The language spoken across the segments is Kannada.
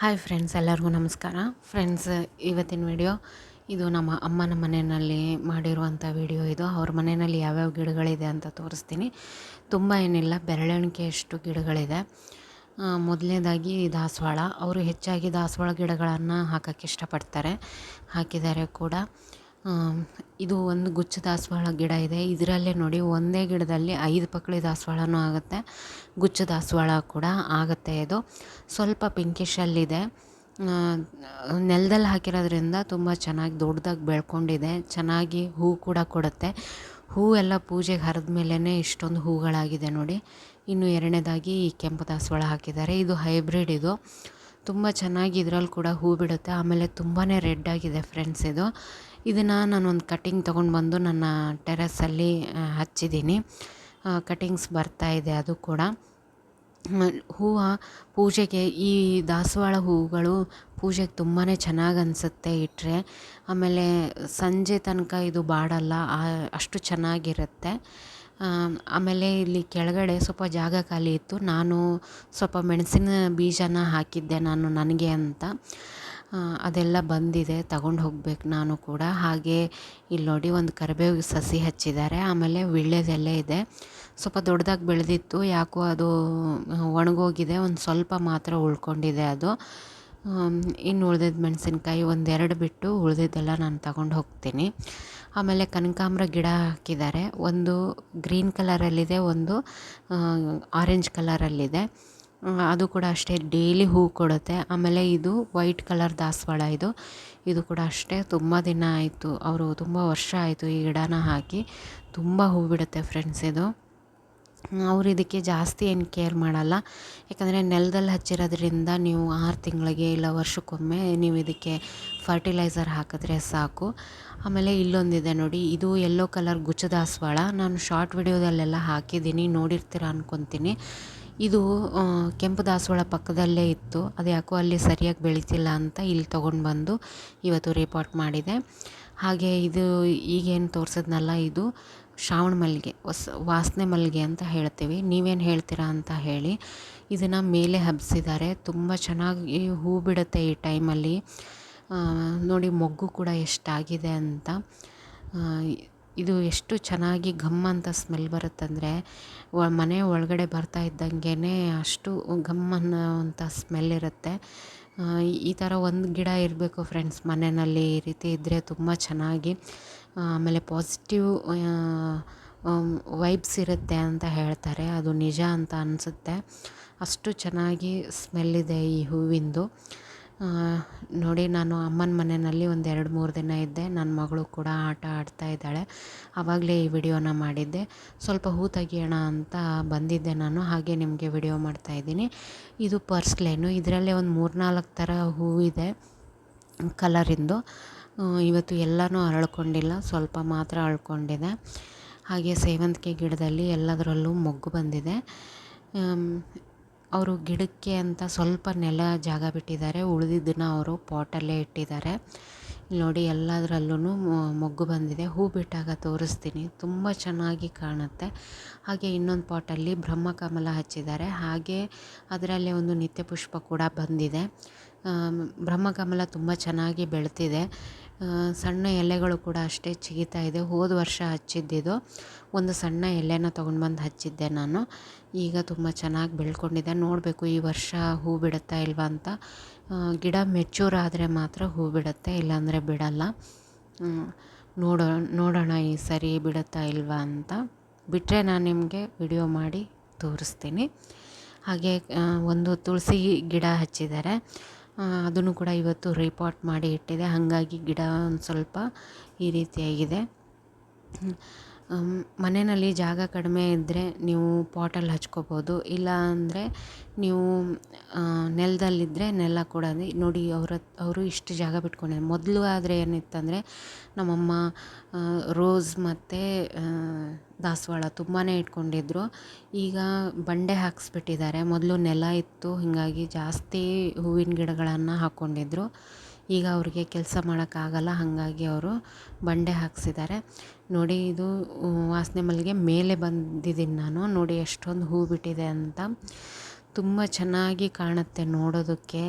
ಹಾಯ್ ಫ್ರೆಂಡ್ಸ್, ಎಲ್ಲರಿಗೂ ನಮಸ್ಕಾರ. ಫ್ರೆಂಡ್ಸ್, ಇವತ್ತಿನ ವಿಡಿಯೋ, ಇದು ನಮ್ಮ ಅಮ್ಮನ ಮನೆಯಲ್ಲಿ ಮಾಡಿರುವಂಥ ವಿಡಿಯೋ ಇದು. ಅವ್ರ ಮನೆಯಲ್ಲಿ ಯಾವ್ಯಾವ ಗಿಡಗಳಿದೆ ಅಂತ ತೋರಿಸ್ತೀನಿ. ತುಂಬ ಏನಿಲ್ಲ ಬೆರಳೆಣಿಕೆಯಷ್ಟು ಗಿಡಗಳಿದೆ. ಮೊದಲನೇದಾಗಿ ದಾಸವಾಳ. ಅವರು ಹೆಚ್ಚಾಗಿ ದಾಸವಾಳ ಗಿಡಗಳನ್ನು ಹಾಕೋಕ್ಕೆ ಇಷ್ಟಪಡ್ತಾರೆ. ಹಾಕಿದ್ದಾರೆ ಕೂಡ. ಇದು ಒಂದು ಗುಚ್ಛ ದಾಸವಾಳ ಗಿಡ ಇದೆ. ಇದರಲ್ಲೇ ನೋಡಿ ಒಂದೇ ಗಿಡದಲ್ಲಿ ಐದು ಪಕ್ಳಿ ದಾಸವಾಳನೂ ಆಗುತ್ತೆ. ಗುಚ್ಛ ದಾಸವಾಳ ಕೂಡ ಆಗುತ್ತೆ ಇದು. ಸ್ವಲ್ಪ ಪಿಂಕಿಶಲ್ಲಿದೆ ನೆಲದಲ್ಲಿ ಹಾಕಿರೋದ್ರಿಂದ ತುಂಬ ಚೆನ್ನಾಗಿ ದೊಡ್ಡದಾಗಿ ಬೆಳ್ಕೊಂಡಿದೆ. ಚೆನ್ನಾಗಿ ಹೂ ಕೂಡ ಕೊಡುತ್ತೆ. ಎಲ್ಲ ಪೂಜೆಗೆ ಹರಿದ ಮೇಲೇ ಇಷ್ಟೊಂದು ಹೂಗಳಾಗಿದೆ ನೋಡಿ. ಇನ್ನು ಎರಡನೇದಾಗಿ ಈ ಕೆಂಪು ದಾಸವಾಳ ಹಾಕಿದ್ದಾರೆ. ಇದು ಹೈಬ್ರಿಡ್ ಇದು. ತುಂಬ ಚೆನ್ನಾಗಿ ಇದ್ರಲ್ಲಿ ಕೂಡ ಹೂ ಬಿಡುತ್ತೆ. ಆಮೇಲೆ ತುಂಬಾ ರೆಡ್ ಆಗಿದೆ ಫ್ರೆಂಡ್ಸ್ ಇದು. ಇದನ್ನು ನಾನೊಂದು ಕಟಿಂಗ್ ತೊಗೊಂಡು ಬಂದು ನನ್ನ ಟೆರೆಸಲ್ಲಿ ಹಚ್ಚಿದ್ದೀನಿ. ಕಟಿಂಗ್ಸ್ ಬರ್ತಾ ಇದೆ ಅದು ಕೂಡ. ಹೂವು ಪೂಜೆಗೆ ಈ ದಾಸವಾಳ ಹೂವುಗಳು ಪೂಜೆಗೆ ತುಂಬಾ ಚೆನ್ನಾಗಿ ಅನಿಸುತ್ತೆ ಇಟ್ಟರೆ ಆಮೇಲೆ ಸಂಜೆ ತನಕ ಇದು ಬಾಡಲ್ಲ ಅಷ್ಟು ಚೆನ್ನಾಗಿರುತ್ತೆ. ಆಮೇಲೆ ಇಲ್ಲಿ ಕೆಳಗಡೆ ಸ್ವಲ್ಪ ಜಾಗ ಖಾಲಿ ಇತ್ತು. ನಾನು ಸ್ವಲ್ಪ ಮೆಣಸಿನ ಬೀಜನ ಹಾಕಿದ್ದೆ ನಾನು ನನಗೆ ಅಂತ. ಅದೆಲ್ಲ ಬಂದಿದೆ, ತಗೊಂಡು ಹೋಗ್ಬೇಕು ನಾನು ಕೂಡ. ಹಾಗೆ ಇಲ್ಲಿ ನೋಡಿ ಒಂದು ಕರಿಬೇವು ಸಸಿ ಹಚ್ಚಿದ್ದಾರೆ. ಆಮೇಲೆ ವೀಳ್ಯದೆಲೆ ಇದೆ. ಸ್ವಲ್ಪ ದೊಡ್ಡದಾಗಿ ಬೆಳೆದಿತ್ತು. ಯಾಕೋ ಅದು ಒಣಗೋಗಿದೆ. ಒಂದು ಸ್ವಲ್ಪ ಮಾತ್ರ ಉಳ್ಕೊಂಡಿದೆ ಅದು. ಇನ್ನು ಉಳ್ದಿದ್ದ ಮೆಣಸಿನ್ಕಾಯಿ ಒಂದೆರಡು ಬಿಟ್ಟು ಉಳ್ದಿದ್ದೆಲ್ಲ ನಾನು ತಗೊಂಡು ಹೋಗ್ತೀನಿ. ಆಮೇಲೆ ಕನಕಾಂಬ್ರ ಗಿಡ ಹಾಕಿದ್ದಾರೆ. ಒಂದು ಗ್ರೀನ್ ಕಲರಲ್ಲಿದೆ, ಒಂದು ಆರೆಂಜ್ ಕಲರಲ್ಲಿದೆ. ಅದು ಕೂಡ ಅಷ್ಟೇ. ಡೈಲಿ ಹೂ ಕೊಡುತ್ತೆ. ಆಮೇಲೆ ಇದು ವೈಟ್ ಕಲರ್ ದಾಸವಾಳ ಇದು. ಇದು ಕೂಡ ಅಷ್ಟೇ. ತುಂಬ ದಿನ ಆಯಿತು. ಅವರು ತುಂಬ ವರ್ಷ ಆಯಿತು ಈ ಗಿಡನ ಹಾಕಿ. ತುಂಬ ಹೂ ಬಿಡುತ್ತೆ ಫ್ರೆಂಡ್ಸ್ ಇದು. ಅವ್ರು ಇದಕ್ಕೆ ಜಾಸ್ತಿ ಏನು ಕೇರ್ ಮಾಡಲ್ಲ. ಯಾಕಂದರೆ ನೆಲದಲ್ಲಿ ಹಚ್ಚಿರೋದ್ರಿಂದ ನೀವು ಆರು ತಿಂಗಳಿಗೆ ಇಲ್ಲ ವರ್ಷಕ್ಕೊಮ್ಮೆ ನೀವು ಇದಕ್ಕೆ ಫರ್ಟಿಲೈಸರ್ ಹಾಕಿದ್ರೆ ಸಾಕು. ಆಮೇಲೆ ಇಲ್ಲೊಂದಿದೆ ನೋಡಿ. ಇದು ಯೆಲ್ಲೋ ಕಲರ್ ಗುಚ್ಚದಾಸವಾಳ ನಾನು ಶಾರ್ಟ್ ವಿಡಿಯೋದಲ್ಲೆಲ್ಲ ಹಾಕಿದ್ದೀನಿ. ನೋಡಿರ್ತೀರ ಅಂದ್ಕೊತೀನಿ ಇದು ಕೆಂಪು ದಾಸವಾಳ ಪಕ್ಕದಲ್ಲೇ ಇತ್ತು. ಅದು ಯಾಕೋ ಅಲ್ಲಿ ಸರಿಯಾಗಿ ಬೆಳೀತಿಲ್ಲ ಅಂತ ಇಲ್ಲಿ ತೊಗೊಂಡು ಬಂದು ಇವತ್ತು ರಿಪೋರ್ಟ್ ಮಾಡಿದೆ. ಹಾಗೆ ಇದು ಈಗೇನು ತೋರಿಸಿದ್ನಲ್ಲ ಇದು, ಶ್ರಾವಣ ಮಲ್ಲಿಗೆ, ಹೊಸ, ವಾಸನೆ ಮಲ್ಲಿಗೆ ಅಂತ ಹೇಳ್ತೀವಿ. ನೀವೇನು ಹೇಳ್ತೀರಾ ಅಂತ ಹೇಳಿ, ಇದನ್ನು ಮೇಲೆ ಹಬ್ಬಿಸಿದ್ದಾರೆ ತುಂಬ ಚೆನ್ನಾಗಿ ಹೂ ಬಿಡುತ್ತೆ ಈ ಟೈಮಲ್ಲಿ ನೋಡಿ, ಮೊಗ್ಗು ಕೂಡ ಎಷ್ಟಾಗಿದೆ ಅಂತ. ಇದು ಎಷ್ಟು ಚೆನ್ನಾಗಿ ಘಮ್ ಅಂತ ಸ್ಮೆಲ್ ಬರುತ್ತಂದರೆ ಮನೆ ಒಳಗಡೆ ಬರ್ತಾ ಇದ್ದಂಗೆ ಅಷ್ಟು ಘಮ್ ಅನ್ನೋವಂಥ ಸ್ಮೆಲ್ ಇರುತ್ತೆ. ಈ ಥರ ಒಂದು ಗಿಡ ಇರಬೇಕು ಫ್ರೆಂಡ್ಸ್ ಮನೆಯಲ್ಲಿ ಈ ರೀತಿ ಇದ್ದರೆ ತುಂಬ ಚೆನ್ನಾಗಿ. ಆಮೇಲೆ ಪಾಸಿಟಿವ್ ವೈಬ್ಸ್ ಇರುತ್ತೆ ಅಂತ ಹೇಳ್ತಾರೆ. ಅದು ನಿಜ ಅಂತ ಅನಿಸುತ್ತೆ. ಅಷ್ಟು ಚೆನ್ನಾಗಿ ಸ್ಮೆಲ್ ಇದೆ ಈ ಹೂವಿಂದು. ನೋಡಿ, ನಾನು ಅಮ್ಮನ ಮನೆಯಲ್ಲಿ ಒಂದು ಎರಡು ಮೂರು ದಿನ ಇದ್ದೆ. ನನ್ನ ಮಗಳು ಕೂಡ ಆಟ ಆಡ್ತಾ ಇದ್ದಾಳೆ. ಆವಾಗಲೇ ಈ ವಿಡಿಯೋನ ಮಾಡಿದ್ದೆ. ಸ್ವಲ್ಪ ಹೂ ತೆಗಿಯೋಣ ಅಂತ ಬಂದಿದ್ದೆ ನಾನು. ಹಾಗೆ ನಿಮಗೆ ವಿಡಿಯೋ ಮಾಡ್ತಾ ಇದ್ದೀನಿ. ಇದು ಪರ್ಸ್ಲೇನು ಇದರಲ್ಲೇ ಒಂದು ಮೂರು ನಾಲ್ಕು ಥರ ಹೂವಿದೆ ಕಲರಿಂದು ಇವತ್ತು ಎಲ್ಲನೂ ಅರಳ್ಕೊಂಡಿಲ್ಲ. ಸ್ವಲ್ಪ ಮಾತ್ರ ಅರಳ್ಕೊಂಡಿದೆ ಹಾಗೆ ಸೇವಂತಿಗೆ ಗಿಡದಲ್ಲಿ ಎಲ್ಲದರಲ್ಲೂ ಮೊಗ್ಗು ಬಂದಿದೆ. ಅವರು ಗಿಡಕ್ಕೆ ಅಂತ ಸ್ವಲ್ಪ ನೆಲ ಜಾಗ ಬಿಟ್ಟಿದ್ದಾರೆ. ಉಳಿದಿದ್ದನ್ನ ಅವರು ಪಾಟಲ್ಲೇ ಇಟ್ಟಿದ್ದಾರೆ. ನೋಡಿ ಎಲ್ಲದರಲ್ಲೂ ಮೊಗ್ಗು ಬಂದಿದೆ. ಹೂ ಬಿಟ್ಟಾಗ ತೋರಿಸ್ತೀನಿ. ತುಂಬ ಚೆನ್ನಾಗಿ ಕಾಣುತ್ತೆ. ಹಾಗೆ ಇನ್ನೊಂದು ಪಾಟಲ್ಲಿ ಬ್ರಹ್ಮಕಮಲ ಹಚ್ಚಿದ್ದಾರೆ. ಹಾಗೆ ಅದರಲ್ಲಿ ಒಂದು ನಿತ್ಯ ಪುಷ್ಪ ಕೂಡ ಬಂದಿದೆ. ಬ್ರಹ್ಮಕಮಲ ತುಂಬ ಚೆನ್ನಾಗಿ ಬೆಳೆದಿದೆ. ಸಣ್ಣ ಎಲೆಗಳು ಕೂಡ ಅಷ್ಟೇ ಚಿಗಿತಾ ಇದೆ. ಹೋದ ವರ್ಷ ಹಚ್ಚಿದ್ದಿದ್ದು ಒಂದು ಸಣ್ಣ ಎಲೆನ ತೊಗೊಂಡು ಬಂದು ಹಚ್ಚಿದ್ದೆ ನಾನು. ಈಗ ತುಂಬ ಚೆನ್ನಾಗಿ ಬೆಳ್ಕೊಂಡಿದೆ. ನೋಡಬೇಕು, ಈ ವರ್ಷ ಹೂ ಬಿಡುತ್ತಾ ಇಲ್ವಾ ಅಂತ. ಗಿಡ ಮೆಚೂರ್ ಆದರೆ ಮಾತ್ರ ಹೂ ಬಿಡುತ್ತೆ, ಇಲ್ಲಾಂದರೆ ಬಿಡಲ್ಲ. ನೋಡೋ, ನೋಡೋಣ ಈ ಸರಿ ಬಿಡುತ್ತಾ ಇಲ್ವಾ ಅಂತ. ಬಿಟ್ಟರೆ ನಾನು ನಿಮಗೆ ವಿಡಿಯೋ ಮಾಡಿ ತೋರಿಸ್ತೀನಿ. ಹಾಗೆ ಒಂದು ತುಳಸಿ ಗಿಡ ಹಚ್ಚಿದ್ದಾರೆ. ಅದನ್ನು ಕೂಡ ಇವತ್ತು ರಿಪೋರ್ಟ್ ಮಾಡಿ ಇಟ್ಟಿದೆ. ಹಾಗಾಗಿ ಗಿಡ ಒಂದು ಸ್ವಲ್ಪ ಈ ರೀತಿಯಾಗಿದೆ. ಮನೆಯಲ್ಲಿ ಜಾಗ ಕಡಿಮೆ ಇದ್ದರೆ ನೀವು ಪಾಟಲ್ಲಿ ಹಚ್ಕೋಬೋದು. ಇಲ್ಲ ಅಂದರೆ ನೀವು ನೆಲದಲ್ಲಿದ್ದರೆ ನೆಲ ಕೂಡ ನೋಡಿ ಅವ್ರ ಅವರು ಇಷ್ಟು ಜಾಗ ಬಿಟ್ಕೊಂಡಿದ್ದಾರೆ. ಮೊದಲು ಆದರೆ ಏನಿತ್ತಂದರೆ ನಮ್ಮಮ್ಮ ರೋಸ್ ಮತ್ತು ದಾಸವಾಳ ತುಂಬಾ ಇಟ್ಕೊಂಡಿದ್ರು. ಈಗ ಬಂಡೆ ಹಾಕ್ಸ್ಬಿಟ್ಟಿದ್ದಾರೆ. ಮೊದಲು ನೆಲ ಇತ್ತು, ಹೀಗಾಗಿ ಜಾಸ್ತಿ ಹೂವಿನ ಗಿಡಗಳನ್ನು ಹಾಕ್ಕೊಂಡಿದ್ರು. ಈಗ ಅವ್ರಿಗೆ ಕೆಲಸ ಮಾಡೋಕ್ಕಾಗಲ್ಲ, ಹಾಗಾಗಿ ಅವರು ಬಂಡೆ ಹಾಕ್ಸಿದ್ದಾರೆ. ನೋಡಿ, ಇದು ವಾಸನೆ ಮಲ್ಲಿಗೆ ಮೇಲೆ ಬಂದಿದ್ದೀನಿ ನಾನು. ನೋಡಿ, ಎಷ್ಟೊಂದು ಹೂ ಬಿಟ್ಟಿದೆ ಅಂತ. ತುಂಬ ಚೆನ್ನಾಗಿ ಕಾಣುತ್ತೆ ನೋಡೋದಕ್ಕೆ.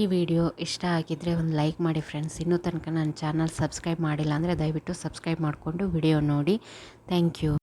ಈ ವಿಡಿಯೋ ಇಷ್ಟ ಆಗಿದ್ದರೆ ಒಂದು ಲೈಕ್ ಮಾಡಿ ಫ್ರೆಂಡ್ಸ್. ಇನ್ನೂ ತನಕ ನನ್ನ ಚಾನಲ್ ಸಬ್ಸ್ಕ್ರೈಬ್ ಮಾಡಿಲ್ಲ ಅಂದರೆ ದಯವಿಟ್ಟು ಸಬ್ಸ್ಕ್ರೈಬ್ ಮಾಡಿಕೊಂಡು ವಿಡಿಯೋ ನೋಡಿ. Thank you.